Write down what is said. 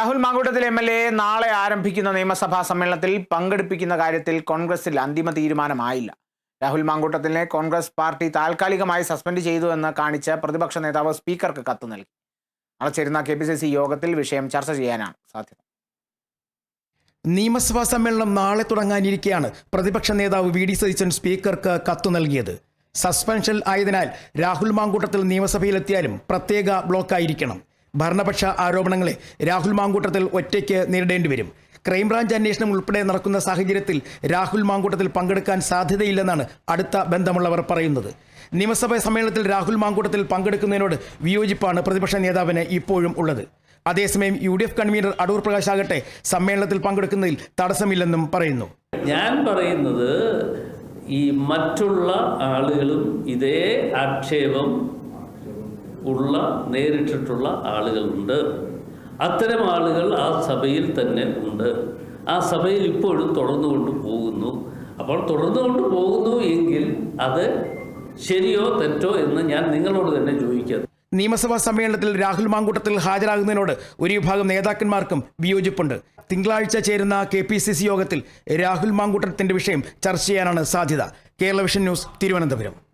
Rahul Mamkootathil M L A നാളെ ആരംഭിക്കുന്ന നിയമസഭാ സമ്മേളനത്തിൽ പങ്കെടുപ്പിക്കുന്ന കാര്യത്തിൽ കോൺഗ്രസിൽ അന്തിമ തീരുമാനമായില്ല. രാഹുൽ മാങ്കൂട്ടത്തിനെ കോൺഗ്രസ് പാർട്ടി താൽക്കാലികമായി സസ്പെൻഡ് ചെയ്തു എന്ന് കാണിച്ച് പ്രതിപക്ഷ നേതാവ് സ്പീക്കർക്ക് കത്ത് നൽകി. നാളെ ചേരുന്ന കെ പി സി സി യോഗത്തിൽ വിഷയം ചർച്ച ചെയ്യാനാണ് സാധ്യത. നിയമസഭാ സമ്മേളനം നാളെ തുടങ്ങാനിരിക്കെയാണ് പ്രതിപക്ഷ നേതാവ് വി ഡി സതീശൻ സ്പീക്കർക്ക് കത്ത് നൽകിയത്. സസ്പെൻഷൻ ആയതിനാൽ രാഹുൽ മാങ്കൂട്ടത്തിൽ നിയമസഭയിലെത്തിയാലും പ്രത്യേക ബ്ലോക്കായിരിക്കണം. ഭരണപക്ഷ ആരോപണങ്ങളെ രാഹുൽ മാങ്കൂട്ടത്തിൽ ഒറ്റയ്ക്ക് നേരിടേണ്ടി വരും. ക്രൈംബ്രാഞ്ച് അന്വേഷണം ഉൾപ്പെടെ നടക്കുന്ന സാഹചര്യത്തിൽ രാഹുൽ മാങ്കൂട്ടത്തിൽ പങ്കെടുക്കാൻ സാധ്യതയില്ലെന്നാണ് അടുത്ത ബന്ധമുള്ളവർ പറയുന്നത്. നിയമസഭാ സമ്മേളനത്തിൽ രാഹുൽ മാങ്കൂട്ടത്തിൽ പങ്കെടുക്കുന്നതിനോട് വിയോജിപ്പാണ് പ്രതിപക്ഷ നേതാവിന് ഇപ്പോഴും ഉള്ളത്. അതേസമയം U D F convener Adoor Prakash ആകട്ടെ സമ്മേളനത്തിൽ പങ്കെടുക്കുന്നതിൽ തടസ്സമില്ലെന്നും പറയുന്നു. ഞാൻ പറയുന്നത് ഈ മറ്റുള്ള ആളുകളും ഇതേ ആക്ഷേപം ഉള്ള നേരിട്ടിട്ടുള്ള ആളുകളുണ്ട്. അത്തരം ആളുകൾ ആ സഭയിൽ തന്നെ ഉണ്ട്. ആ സഭയിൽ ഇപ്പോഴും തുടർന്നുകൊണ്ട് പോകുന്നു. അപ്പോൾ തുടർന്നുകൊണ്ട് പോകുന്നു എങ്കിൽ അത് ശരിയോ തെറ്റോ എന്ന് ഞാൻ നിങ്ങളോട് തന്നെ ചോദിക്കാം നിയമസഭാ സമ്മേളനത്തിൽ രാഹുൽ മാങ്കൂട്ടത്തിൽ ഹാജരാകുന്നതിനോട് ഒരു വിഭാഗം നേതാക്കന്മാർക്കും വിയോജിപ്പുണ്ട്. തിങ്കളാഴ്ച ചേരുന്ന കെ പി സി സി യോഗത്തിൽ രാഹുൽ മാങ്കൂട്ടത്തിന്റെ വിഷയം ചർച്ച ചെയ്യാനാണ് സാധ്യത. Kerala vision news Thiruvananthapuram.